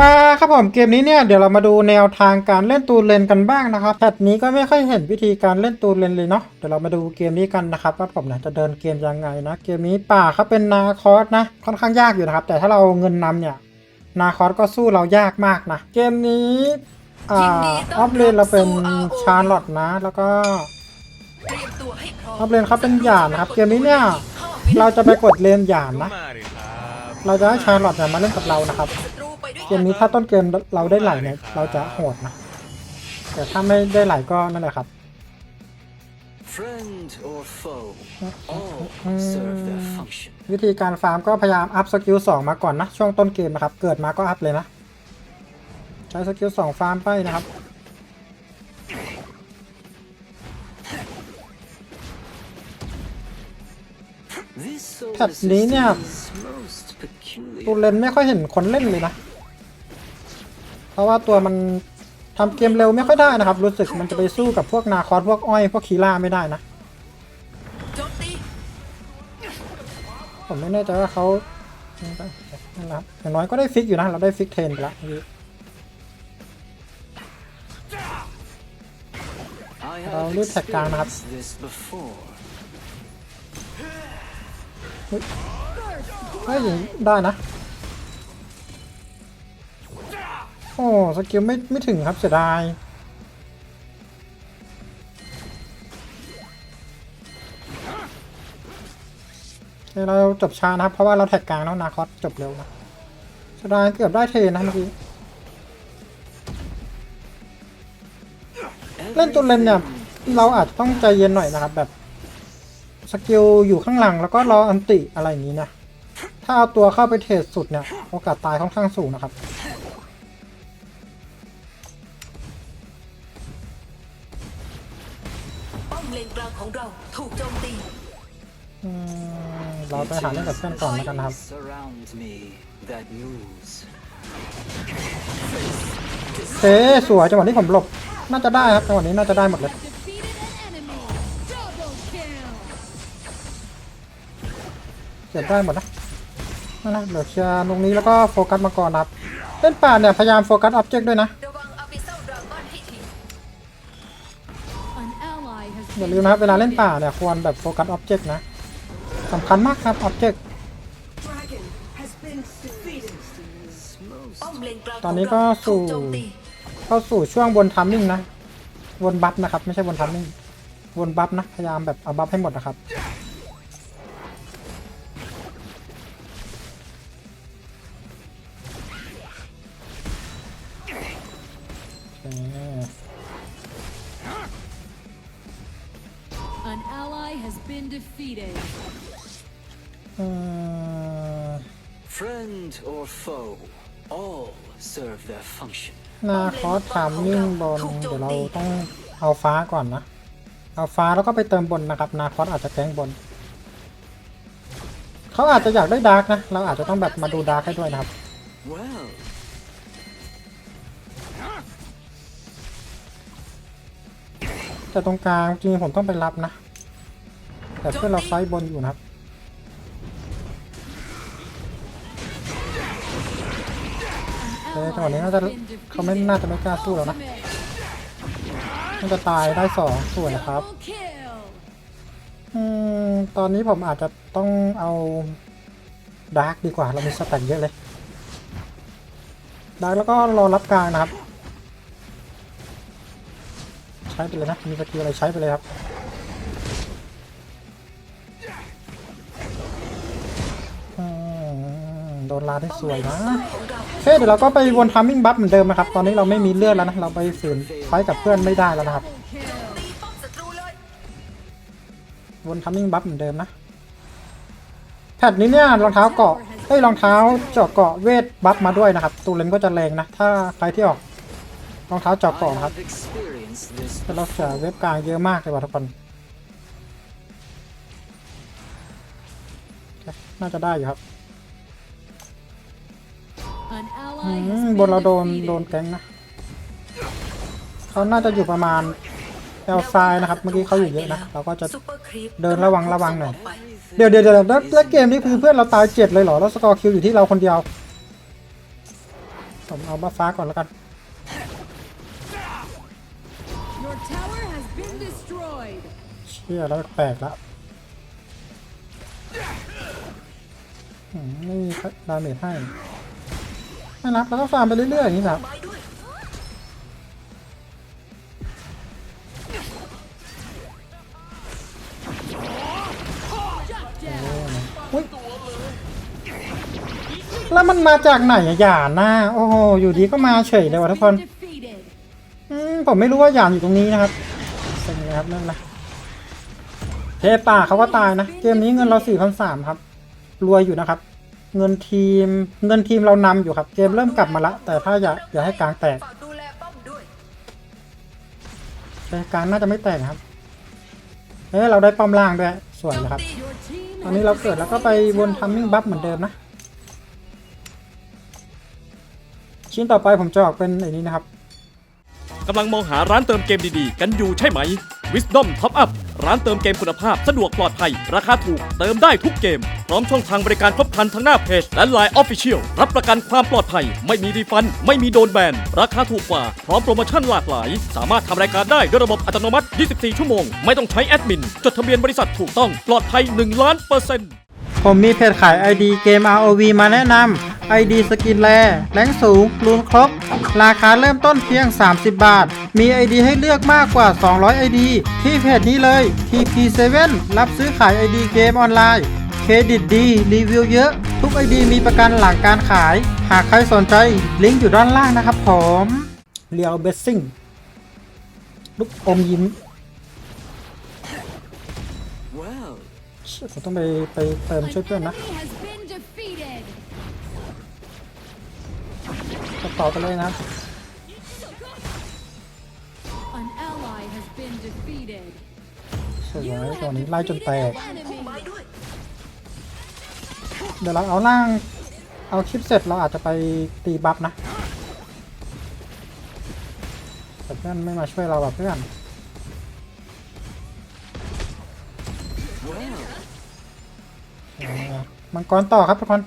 มาครับผมเกมนี้เนี่ยเดี๋ยวเรามาดูแนวทางการเล่นตูนเลนกันบ้างนะครับแพทนี้ก็ไม่ค่อยเห็นวิธีการเล่นตูนเลนเลยเนาะเดี๋ยวเรามาดูเกมนี้กันนะครับว่าผมเนี่ยจะเดินเกมยังไงนะ เกมนี้ป่าเขาเป็นนาคอสนะค่อนข้างยากอยู่นะครับ แต่ถ้าเราเงินนำเนี่ยนาคอสก็สู้เรายากมากนะเกมนี้อ่าออฟเลนเราเป็นชาร์ลอตนะแล้วก็เตรียมตัวให้พร้อมออฟเลนเขาเป็นหยานนะครับ เกมนี้เนี่ยเราจะไปกดเลนหยานนะมาดิครับเราจะให้ชาร์ลอตเนี่ยมาเล่นกับเรานะครับศัตรูไปด้วย เกมนี้ถ้าต้นเกมเราได้ไหลเนี่ยเราจะโหดนะ แต่ถ้าไม่ได้ไหลก็นั่นแหละครับ Friend or foe, all serve their function. วิธีการฟาร์มก็พยายามอัพสกิล2มาก่อนนะ ช่วงต้นเกมนะครับ เกิดมาก็อัพเลยนะ ใช้สกิล2ฟาร์มไปนะครับ This แพทนี้เนี่ย is most ตู peculiar. เลนไม่ค่อยเห็นคนเล่นเลยนะเพ ราะว่าตัวมันทำเกมเร็วไม่ค่อยได้นะครับ รู้สึกมันจะไปสู้กับพวกนาคอสพวกอ้อย พวกคีล่าไม่ได้นะ ผมไม่แน่ใจว่าเขานั่นแหละอย่างน้อยก็ได้ฟิกอยู่นะ เราได้ฟิกเทนไปแล้วเมื่อกี้ I I'll have leave that down, Ab. experienced this before. เฮ้ยได้นะ โอ้สกิลไม่ไม่ถึงครับเสียดายเคเราจบช้านะครับ เพราะว่าเราแท็กกลางแล้วนาคอสจบเร็วนะเสียดายเกือบได้เทนนะเมื่อกี้เล่นตัวเลนเนี่ยเราอาจจะต้องใจเย็นหน่อยนะครับ แบบสกิลอยู่ข้างหลังแล้วก็รออันติอะไรอย่างนี้นะถ้าเอาตัวเข้าไปเทรดสุดเนี่ยโอกาสตายค่อนข้างสูงนะครับ เลนกลางของเราถูกโจมตีอืมเราไปหาเล่นกับเพื่อนก่อนแล้วกันนะครับ Surround me that moves. เอ๊สวยจังหวะนี้ผมหลบ น่าจะได้ครับจังหวะนี้น่าจะได้หมดเลย Defeated an enemy. Double kill. เก็บได้หมดนะนั่นนะเดี๋ยวเคลียร์ตรงนี้แล้วก็โฟกัสมาก่อนนะครับเล่นป่าเนี่ยพยายามโฟกัสออบเจกต์ด้วยนะระ อย่าลืมนะครับเวลาเล่นป่าเนี่ยควรแบบโฟกัสออบเจกต์นะสำคัญมากครับออบเจกต์ตอนนี้ก็สู่เข้าสู่ช่วงบนทัมมิ่งนะบนบัฟนะครับ ไม่ใช่บนทัมมิ่งบนบัฟนะ พยายามแบบเอาบัฟให้หมดนะครับ นาคอสทัมมิ่งบนเดี๋ยวเราต้องเอาฟ้าก่อนนะ เอาฟ้าแล้วก็ไปเติมบนนะครับ นาคอสอาจจะแก้งบน เขาอาจจะอยากได้ดาร์กนะ เราอาจจะต้องแบบมาดูดาร์กให้ด้วยนะครับแต่ตรงกลางจริงๆผมต้องไปรับนะ แต่เพื่อนเราไฟท์บนอยู่นะครับ จังหวะนี้น่าจะ has been เขาไม่ defeated. น่าจะไม่กล้าสู้แล้วนะ Ultimate. น่าจะตายได้สองสวยครับ Double kill. อืมตอนนี้ผมอาจจะต้องเอาดาร์กดีกว่าเรามีสแต็กเยอะเลยดาร์กแล้วก็รอรับกลางนะครับ ใช้ไปเลยนะมีสกิลอะไรใช้ไปเลยครับ นลาได้สวยนะเราโอเดี๋ยวเราก็ไปวนทัมมิ่งบัฟเหมือนเดิมนะครับ ตอนนี้เราไม่มีเลือดแล้วนะ เราไปฝืนไฟท์กับเพื่อนไม่ได้แล้วนะครับ วนทัมมิ่งบัฟเหมือนเดิมนะ แพทนี้เนี่ยรองเท้าเกาะเอ้ยรองเท้าเจาะเกาะเวทบัฟมาด้วยนะครับ ตูเลนก็จะแรงนะ ถ้าใครที่ออกรองเท้าเจาะเกาะครับเราเสียเว็บกลางเยอะมากเลยว่ะทุกคนน่าจะได้อยู่ครับ อื ally ม has บนเราโดน been โดน defeated. แก๊งนะเขาน่าจะอยู่ประมาณแอลไซด์นะครับเมื่อกี้เขาอยู่เยอะนะเราก็จะซุปเปอร์ครีปเดินระวังระวังหน่อยกไปเดี๋ยวเดี๋ยวเดี๋ยวแล้วแล้วเกมนี้คือเพื่อนเราตายเจ็ดเลยเหรอแล้วสกอร์คิวอยู่ที่เราคนเดียวผมเอาบัฟฟ้าก่อนแล้วกัน Your tower has been destroyed. เชี่ยแล้วแปลกๆแล้วอืมไม่มีดาเมจให้ ไม่นับแล้วก็ฟาร์มไปเรื่อยๆอย่างนี้ครับแล้วมันมาจากไหนอะหยานน่ะโอ้โห อยู่ดีก็มาเฉยเลยวะทุกคนมผมไม่รู้ว่าหยานอยู่ตรงนี้นะครับเป็นไงครับนั่นนะเทป่าเขาก็ตายนะ เกมนี้เงินเราสี่พันสามครับ รวยอยู่นะครับ เงินทีม เงินทีมเรานำอยู่ครับ เกมเริ่มกลับมาละ แต่ถ้าอย่าอย่าให้กลางแตกฝากดูแลป้อมด้วยแต่กลางน่าจะไม่แตกครับเอ้ยเราได้ป้อมล่างด้วยสวยเลยครับ ตอนนี้เราเกิดแล้วก็ไปวนทัมมิ่งบัฟเหมือนเดิมนะ ชิ้นต่อไปผมจะออกเป็นไอ้นี้นะครับ กำลังมองหาร้านเติมเกมดีๆ กันอยู่ใช่ไหม Wisdom Top Up ร้านเติมเกมคุณภาพสะดวกปลอดภัย ราคาถูกเติมได้ทุกเกม พร้อมช่องทางบริการครบครันทั้งหน้าเพจและ Line Official รับประกันความปลอดภัย ไม่มีรีฟัน ไม่มีโดนแบน ราคาถูกกว่า พร้อมโปรโมชั่นหลากหลาย สามารถทำรายการได้ด้วยระบบอัตโนมัติ 24 ชั่วโมง ไม่ต้องใช้แอดมิน จดทะเบียนบริษัทถูกต้องปลอดภัย 1 ล้านเปอร์เซ็นต์ผมมีเพจขาย ID เกม ROV มาแนะนำ ID สกินแรแรงสูงรูนครบ ราคาเริ่มต้นเพียง 30 บาท มี ID ให้เลือกมากกว่า 200 ID ที่เพจนี้เลย TP7 รับซื้อขาย ID เกมออนไลน์ เครดิตดี รีวิวเยอะ ทุก ID มีประกันหลังการขาย หากใครสนใจ ลิงก์อยู่ด้านล่างนะครับผมเรียวเบสซิ่งลูกอมยิ้ม Well, เชี่ยผมต้องไปไปเติม An ช่วยเพื่อนนะ กระเป๋าไปเลยนะครับ An ally has been defeated. สวย You ตัว have นี้ไล่จนแต defeated ก an enemy. ไม้ด้วยเดี๋ยวเราเอาล่าง เอาคลิปเสร็จเราอาจจะไปตีบัฟนะแต่เพื่อนไม่มาช่วยเราแบบเพื่อน well, เอามังกรต่อครับทุกคน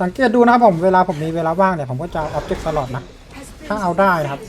สังเกตดูนะครับผมเวลาผมมีเวลาว่างเนี่ยผมก็จะออบเจกต์ตลอดนะ ถ้าเอาได้นะครับ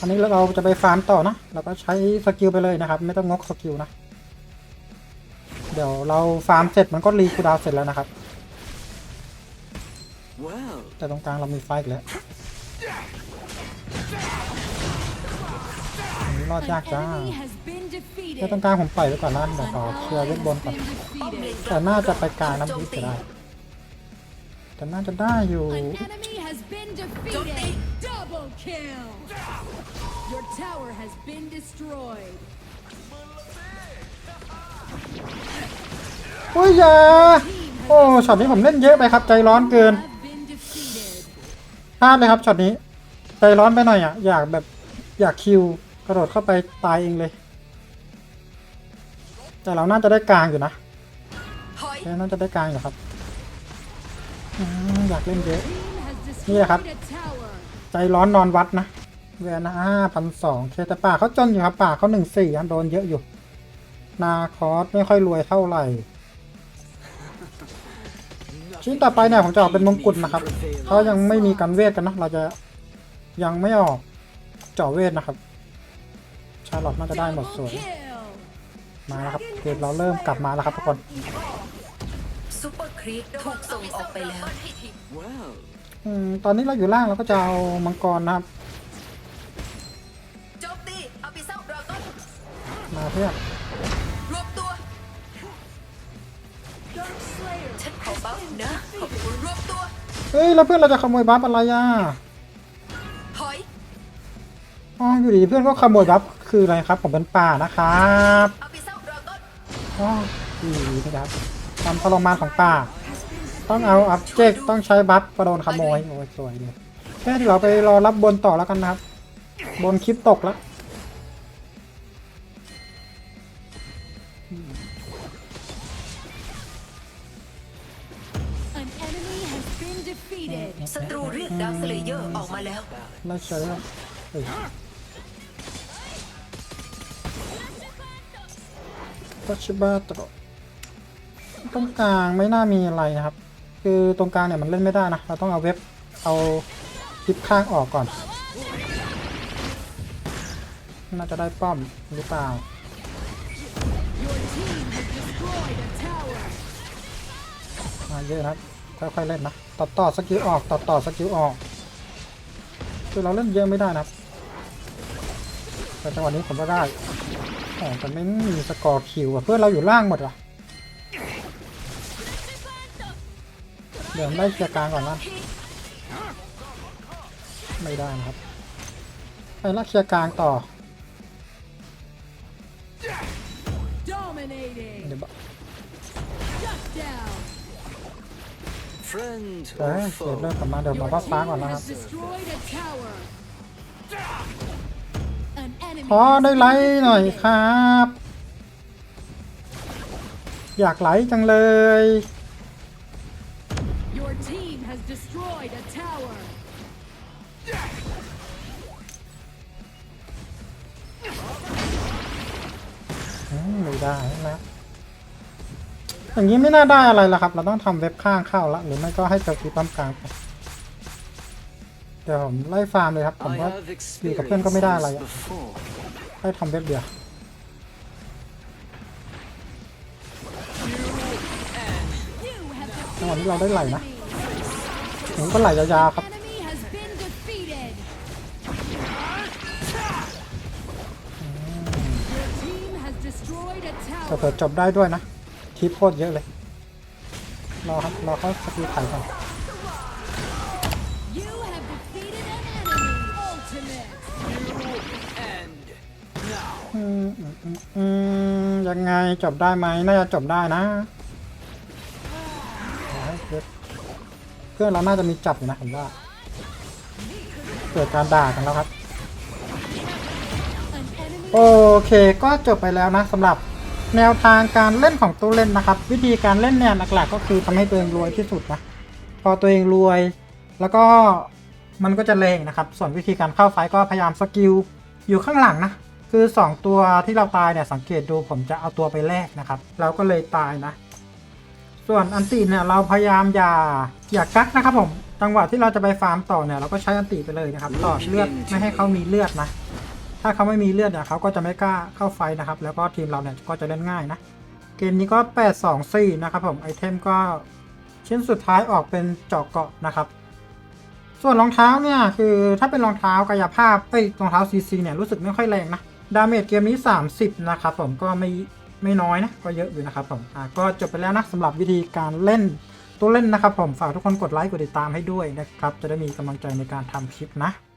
อันนี้เราจะไปฟาร์มต่อนะเราก็ใช้สกิลไปเลยนะครับ ไม่ต้องงกสกิลนะ เดี๋ยวเราฟาร์มเสร็จมันก็รีคูดาวเสร็จแล้วนะครับ แต่ตรงกลางเรามีไฟอีกแล้ว รอด An ยากจ้า enemy has been แต่ตรง defeated. กลางผมปล่อยไว้ก่อนนะเดี๋ยว An ขอเคลียร์ ally เวทบน has ก่อน been ป้อมเล defeated. นกแต่ลางน่าจะไปกลางถูน้ำโจพิมษตีจะได้แต่น่าจะได้อยู่ An enemy has been defeated. Double kill. Your tower has been destroyed. อุ้ยอย่าโอ้ช็อตนี้ผมเล่นเยอะไปครับ ใจร้อนเกิน Have been defeated. พลาดเลยครับช็อตนี้ ใจร้อนไปหน่อยอะ อยากแบบอยากคิวก ระโดดเข้าไปตายเองเลย แต่เราน่าจะได้กลางอยู่นะเราน่าจะได้กลางอยู่ครับอยากเล่นเยอะนี่แหละครับ ใจร้อนนอนวัดนะเวียนห้าพันสองเคแต่ป่าเขาจนอยู่ครับป่าเขาหนึ่งสี่โดนเยอะอยู่ นาคอสไม่ค่อยรวยเท่าไหร่ชิ้นต่อไปเนี่ยผมจะออกเป็นมงกุฎนะครับเขายังไม่มีการเวทกันนะเราจะยังไม่ออกเจาะเวทนะครับ ชาร์ลอตน่าจะได้หมด Double ส่วน kill. มาแล้วครับเกมเราเริ่มกลับมาแล้วครับทุกคนซูเปอร์ครีปถูกส่งออกไปแล้ว well, อืมตอนนี้เราอยู่ล่างเราก็จะเอามังกรนะครับโจมตีอาปิเซลดราก้อนมาเพื่อนรวบตัวฉันขอบัฟนะขอบคุณรวบตัวเฮ้ยแล้วเพื่อนเราจะขโมยบัฟอะไรอะถอยอ๋ออยู่ดีเพื่อนก็ขโมยบัฟ คืออะไรครับผมเป็นป่านะครับอาปิเซลดราก้อนอ๋อดีนะครับความทรมานของป่า ต้องเอาอัพเจกต้องใช้บัฟก็โดนขโมยโอ้ยสวยเลยแค่ที่เราไปรอรับบนต่อแล้วกันนะครับ บนคลิปตกแล้ว An enemy has been defeated. ศัตรูเรียกดาวสเลเยอร์ออกมาแล้วไม่ใช่แล้ว เฮ้ยปัชบาตโตรตรงกลางไม่น่ามีอะไรนะครับ คือตรงกลางเนี่ยมันเล่นไม่ได้นะ เราต้องเอาเว็บเอาคลิปข้างออกก่อน น่าจะได้ป้อมหรือเปล่ามาเยอะนะค่อยๆเล่นนะต่อต่อสกิลออกต่อต่อสกิลออกคือเราเล่นเยอะไม่ได้นะแต่จังหวะนี้ผมก็ได้ อ๋อแต่ไม่มีสกอร์คิวอะเพื่อนเราอยู่ล่างหมดว่ะเดี๋ยวไล่เคลียร์กลางก่อนนะไม่ได้นะครับ ไปไล่เคลียร์กลางต่อ Dominating. เดี๋ยวบอก Shut down. Friend เอ้ย or เดี๋ยว foe, เริ่มกลับมาเดี๋ยวมา Your ว่าฟ้า team ก่อนนะครับ ขอ has ได้ไลค์ been หน่อย defeated. ครับ อยากไลค์จังเลย Your team has destroyed a tower. อืมไม่ได้นะอย่างนี้ไม่น่าได้อะไรละครับ เราต้องทำเว็บข้างเข้าละหรือไม่ก็ให้เกิดที่ปั๊มกลางไปเดี๋ยวผมไล่ฟาร์มเลยครับ ผม I ว่า have อยู่กับเพื่อนก็ไม่ได้อะไร experienced อะ this before. ให้ทำเว็บเดียว You have จังหวะ defeated นี้เราได้ไหลนะ enemy. ผมก็ไหลยาวๆครับ Enemy has been defeated. Your team has destroyed a แต่ tower. เผื่อจบได้ด้วยนะคลิปโคตรเยอะเลย รอครับ รอเขาสกิลไถ่ก่อน อืมยังไงจบได้ไหมน่าจะจบได้นะเพื่อนเราน่าจะมีจับอยู่นะผมว่าเกิดการด่ากันแล้วครับ โอเคก็จบไปแล้วนะสำหรับแนวทางการเล่นของตัวเล่นนะครับ วิธีการเล่นเนี่ยหลักๆ ก็คือทำให้ตัวเองรวยที่สุดนะพอตัวเองรวย แล้วก็มันก็จะเลงนะครับ ส่วนวิธีการเข้าไฟต์ก็พยายามสกิลอยู่ข้างหลังนะ คือ 2 ตัวที่เราตายเนี่ยสังเกตดูผมจะเอาตัวไปแลกนะครับ เราก็เลยตายนะ ส่วนอันติเนี่ยเราพยายามอย่าอย่ากักนะครับผมจังหวะที่เราจะไปฟาร์มต่อเนี่ยเราก็ใช้อันติไปเลยนะครับต่อเลือดไม่ให้เขามีเลือดนะ ถ้าเขาไม่มีเลือดเนี่ยเขาก็จะไม่กล้าเข้าไฟนะครับ แล้วก็ทีมเราเนี่ยก็จะเล่นง่ายนะ เกมนี้ก็ 8 2 4 นะครับผมไอเทมก็ชิ้นสุดท้ายออกเป็นเจาะเกาะนะครับส่วนรองเท้าเนี่ยคือถ้าเป็นรองเท้ากายภาพเอ้รองเท้าซีซีเนี่ยรู้สึกไม่ค่อยแรงนะ ดาเมจเกมนี้ 30 นะครับผมก็ไม่ไม่น้อยนะ ก็เยอะอยู่นะครับผมอะก็จบไปแล้วนะสำหรับวิธีการเล่นตัวเล่นนะครับผมฝากทุกคนกดไลค์กดติดตามให้ด้วยนะครับ จะได้มีกำลังใจในการทำคลิปนะ